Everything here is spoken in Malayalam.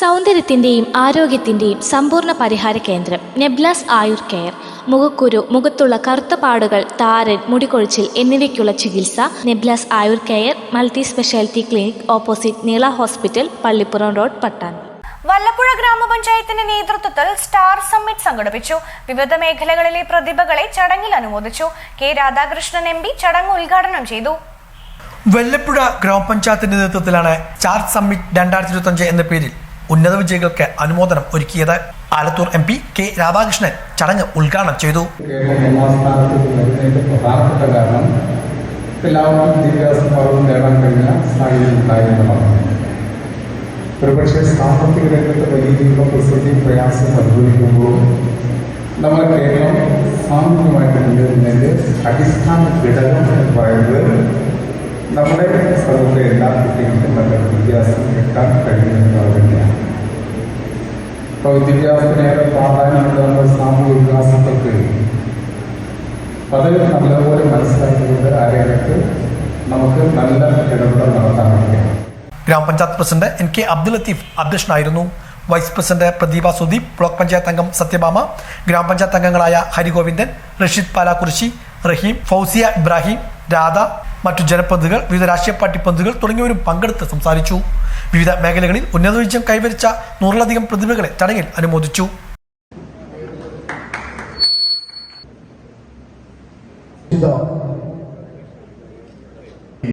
സൗന്ദര്യത്തിന്റെയും ആരോഗ്യത്തിന്റെയും സമ്പൂർണ പരിഹാര കേന്ദ്രം നെബ്ലാസ് ആയുർ കെയർ. മുഖക്കുരു മുഖത്തുള്ള കറുത്ത പാടുകൾ താരൻ മുടികൊഴിച്ചിൽ എന്നിവയ്ക്കുള്ള ചികിത്സ നെബ്ലാസ് Ayur care multi speciality clinic opposite Neela hospital Pallippuram road Pattambi. Vallappuzha ഗ്രാമപഞ്ചായത്തിന്റെ നേതൃത്വത്തിൽ സ്റ്റാർ സമ്മിറ്റ് സംഘടിപ്പിച്ചു. വിവിധ മേഖലകളിലെ പ്രതിഭകളെ ചടങ്ങിൽ അനുമോദിച്ചു. കെ രാധാകൃഷ്ണൻ എം പി ചടങ്ങ് ഉദ്ഘാടനം ചെയ്തു. വെല്ലപ്പുഴ ഗ്രാമപഞ്ചായത്തിന്റെ നേതൃത്വത്തിലാണ് സ്റ്റാർ സമ്മിറ്റ് രണ്ടായിരത്തി ഇരുപത്തി അഞ്ച് എന്ന പേരിൽ ഉന്നത വിജയികൾക്ക് അനുമോദനം ഒരുക്കിയത് Alathur M P K Radhakrishnan ചടങ്ങ് ഉദ്ഘാടനം ചെയ്തു. നേടാൻ ഒരുപക്ഷെ സാമ്പത്തിക രംഗത്ത് വലിയ രീതിയിലുള്ള പ്രതിസന്ധിയും പ്രയാസവും അനുഭവിക്കുമ്പോൾ നമ്മുടെ കേരളം സാമ്പത്തികമായിട്ട് അടിസ്ഥാന ഘടകം എന്ന് പറയുന്നത് നമ്മുടെ വിദ്യാഭ്യാസത്തിനേറെ പ്രാധാന്യമുള്ള നമ്മുടെ സാമൂഹ്യ വികാസങ്ങൾക്ക് അത് നല്ലപോലെ മനസ്സിലാക്കിക്കൊണ്ട് ആ രംഗത്ത് നമുക്ക് നല്ല ഇടപെടൽ നടത്താൻ കഴിയും ഗ്രാമപഞ്ചായത്ത് president N K Abdul Latheef അധ്യക്ഷനായിരുന്നു. Vice president Pradeepa Sudeep block panchayat അംഗം സത്യഭാമ ഗ്രാമപഞ്ചായത്ത് അംഗങ്ങളായ ഹരിഗോവിന്ദൻ റഷീദ് പാലാക്കുറിശി റഹീം ഫൗസിയ ഇബ്രാഹിം രാധ മറ്റു ജനപ്രതിനിധികൾ വിവിധ രാഷ്ട്രീയ പാർട്ടി പ്രതിനിധികൾ തുടങ്ങിയവരും പങ്കെടുത്ത് സംസാരിച്ചു. വിവിധ മേഖലകളിൽ ഉന്നത വിജയം കൈവരിച്ച നൂറിലധികം പ്രതിഭകളെ ചടങ്ങിൽ അനുമോദിച്ചു. ഇത്.